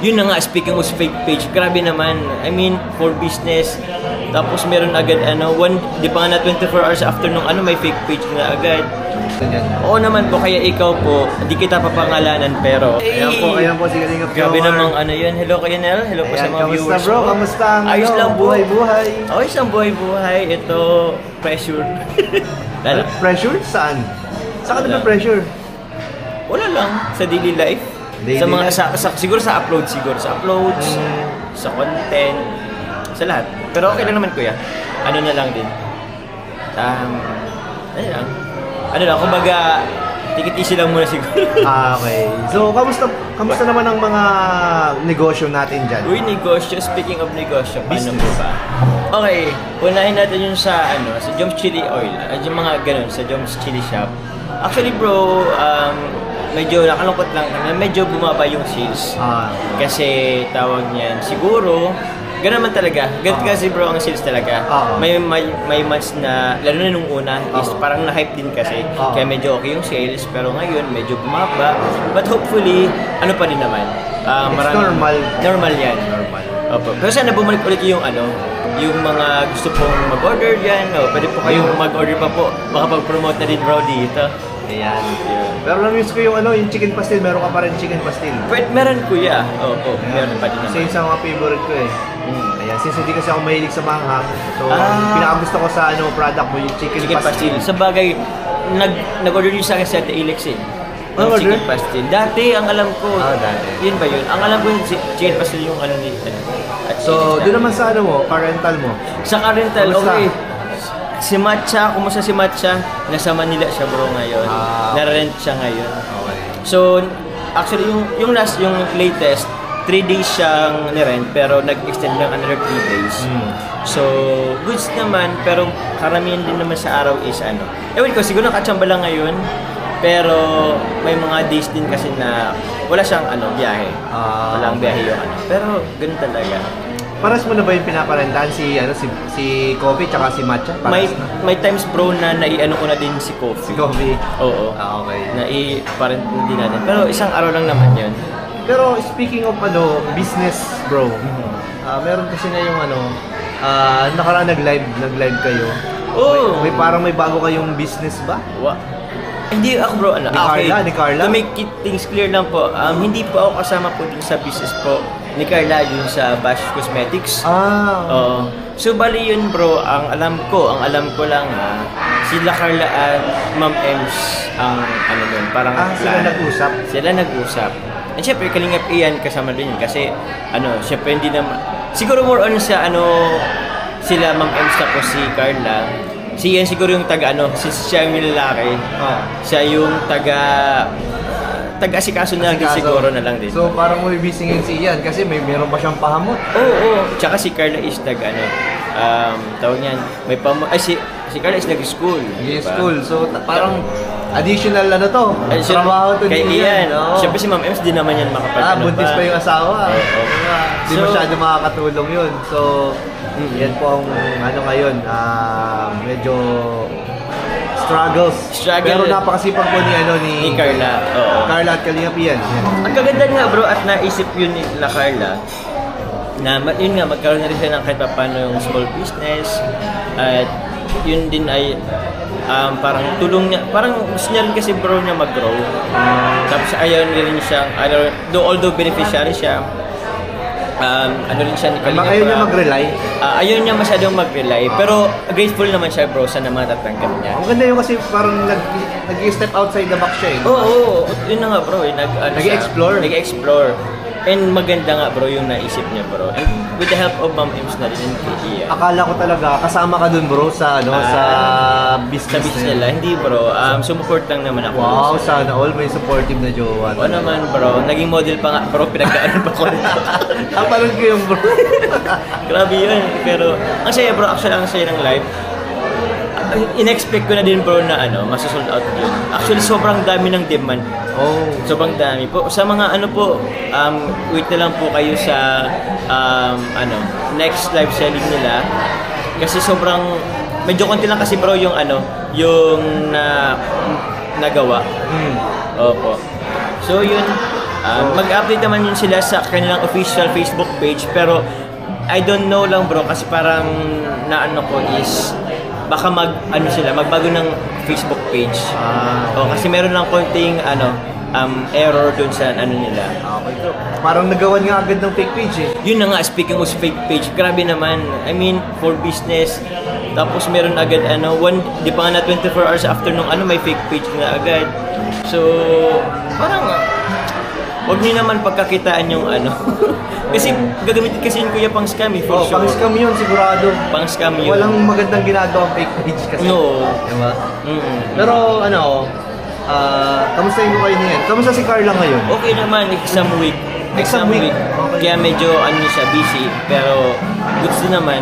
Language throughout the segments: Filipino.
yun na nga, speaking of fake page, grabe naman. I mean, for business, tapos meron agad, ano, one, di pa nga na 24 hours after nung ano, may fake page na agad. Oo naman po, kaya ikaw po, hindi kita papangalanan, pero... Ayan po, ayan po si Kalingap Grabe namang ano yun. Hello kay Nel, hello po sa mga kamusta viewers bro? ko. Kamusta ang Ayos ano, lang po. buhay-buhay? Ayos lang buhay-buhay. Ito, pressure. Lalo, Pressure? Saan? Saan ka na pressure? wala lang sa daily life. Daily sa mga sa, sa siguro sa upload siguro sa uploads, Mm. sa content, sa lahat. Pero okay lang naman kuya. Ano na lang din. Um, ano lang. Ano lang, kumbaga, take it easy lang muna siguro. Ah, okay. So, kamusta kamusta naman ang mga negosyo natin dyan? Uy, negosyo. Speaking of negosyo, paano mo ba? Okay, unahin natin yung sa, ano, sa Joms Chili Oil. At yung mga ganun, sa Joms Chili Shop. Actually bro, um, medyo nakalungkot lang kami. Medyo bumaba yung sales. Ah, Kasi tawag niyan, siguro, ganun man talaga. Ganun Ah. kasi bro ang sales talaga. Ah. May, may may months na, lalo na nung una, is Ah. parang na-hype din kasi. Ah. Kaya medyo okay yung sales, pero ngayon medyo bumaba. But hopefully, ano pa din naman. ah, It's maraming- normal. Normal yan. normal. Opo. Pero sana bumalik ulit yung ano, yung mga gusto pong mag-order dyan. O, pwede po kayong mag-order pa po. Baka pag-promote na din bro dito. Ayan. Pero na-miss ko yung ano, yung chicken pastil. Meron ka pa rin chicken pastil. Pwede, meron kuya. Opo, meron pa din naman. yun sa mga favorite ko eh. Mm. Ayan, since hindi kasi ako mahilig sa manghang. So, Ah. pinakagusto ko sa ano product mo, yung chicken, Chicken pastil. pastil. Sa bagay, nag, nag-order din sa akin si Ate Alex eh. Ano order? chicken pastil. Dati, ang alam ko. Ah, dati. Yun ba yun? Ang alam ko yung chi- chicken pastil yung ano ni at So, doon na. naman sa ano mo, parental mo. Sa Kamusta? okay. Si Matcha, kumusta si Matcha? Nasa Manila siya bro ngayon. Ah. Na-rent siya ngayon. Okay. So, actually, yung, yung last, yung latest, 3 days siyang nirent, pero nag-extend lang another 3 days. Mm. So, goods naman, pero karamihan din naman sa araw is ano. Ewan ko, siguro nakatsamba lang ngayon, pero may mga days din kasi na wala siyang ano, biyahe. Ah, Walang okay. biyahe yung ano. Pero, ganun talaga. Paras mo na ba yung pinaparentahan si ano si si Kobe tsaka si Matcha? Paras May, na. may times bro na naiano ko na din si Coffee. Si Kobe. Oo. Ah, okay. Nai-parent din natin. Pero isang araw lang naman yun. Pero speaking of ano, business, bro. Ah meron kasi na yung ano, ah nakaraan nag-live, nag-live kayo. Oo. May, may parang may bago kayong business ba? Wa hindi ako bro, ano, Ni ah, okay. Carla, ni Carla? To make it things clear lang po, um, hindi po ako kasama po dun sa business po ni Carla yun sa Bash Cosmetics. Ah. Oo. So bali yun bro, ang alam ko, ang alam ko lang ha, sila Carla at Ma'am Ems ang ano dun, parang Ah, sila plan. nag-usap? Sila nag-usap. And syempre, Kalingap Ian kasama din yun kasi ano, syempre hindi naman, siguro more on sa ano, sila Ma'am Ems tapos si Carla. Si Ian siguro yung taga ano, since siya yung lalaki, Ah. siya yung taga taga asikaso na lang din Asikaso. siguro na lang din. So parang ngayon si Ian kasi may meron pa siyang pahamot. Oo, oo. Tsaka si Carla is nag, ano, um, tawag niyan, may pam... Ay, si, si Carla is nag-school. Yes, diba? school. So ta- parang additional ano to, Ay, siya- trabaho to kay ni Ian. Oo. Siyempre si Ma'am Ems, di naman yan makapag Ah, ano buntis pa yung asawa. Oo. Hindi So- masyado makakatulong yun. So, yan po ang ano ngayon, ah, medyo struggles. Struggle. Pero napakasipag po ni ano ni, Ni Carla, oo. Carla at Kalingap Ian. Yan. Ang kaganda nga bro, at naisip yun ni La Carla, na yun nga, magkaroon na rin siya ng kahit paano yung small business, at yun din ay um, parang tulong niya, parang gusto niya rin kasi bro niya mag-grow. Tapos ayaw niya rin siya, though, although beneficiary siya, um, ano rin siya ni Kalinga ayaw niya mag-rely. Ah, ayaw niya masyadong mag-rely, pero grateful naman siya bro sa na matatanggap niya. Ang ganda yung kasi parang nag, nag-step outside the box siya eh. Oo, oo, yun na nga bro, eh, nag, ano Nag-explore. Nag-explore. And maganda nga bro yung naisip niya bro. And with the help of Ma'am Ems na rin and kay Ian. Akala ko talaga kasama ka dun bro sa ano Ah, sa business yun. nila, hindi bro. Um, sumuport lang naman ako. Wow, sana all may supportive na jowa. Oo naman bro, naging model pa nga bro, pinagdaanan pa ko nito. Ah, ko yung bro. Grabe yun. Pero ang saya bro, actually ang saya ng live. In-expect ko na din bro na ano, masasold out yun. Actually sobrang dami ng demand. Oh. Sobrang dami po. Sa mga ano po, um, wait na lang po kayo sa um, ano, next live selling nila. Kasi sobrang, medyo konti lang kasi bro yung ano, yung na, nagawa. Hmm. Opo. So yun, Ah, mag-update naman yun sila sa kanilang official Facebook page pero I don't know lang bro kasi parang naano ko is baka mag ano sila magbago ng Facebook page. Ah, O kasi meron lang konting ano um, error dun sa ano nila. okay to. Parang nagawan nga agad ng fake page eh. Yun na nga, speaking of fake page, grabe naman. I mean, for business, tapos meron agad ano, one, di pa nga na 24 hours after nung ano, may fake page na agad. So, parang, wag niyo naman pagkakitaan yung ano. kasi gagamitin kasi yun kuya pang scam eh, for Oh, sure. pang scam yun sigurado. Pang scam yun. Walang magandang ginagawang fake page kasi. No. Diba? Mm-mm. Pero ano, ah, kamusta yung kayo niyan? Kamusta si Carla ngayon? Okay naman, exam week. Exam week. Okay. Kaya medyo ano siya, busy. Pero goods din naman.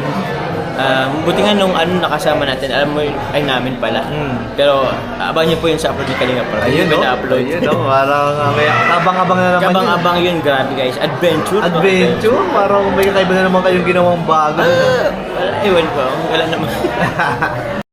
Um, buti nga nung ano nakasama natin, alam mo yun, ay namin pala. Hmm. Pero abangan niyo po yun sa upload ni Kalinga Prab. Ayun, Yun, no? na-upload. Ayun, no? Parang uh, may abang-abang na naman yun. Kabang-abang yun, grabe guys. Adventure. no? Adventure? Parang may kakaiba na naman kayong ginawang bago. Ah, wala, ewan ko. Wala naman.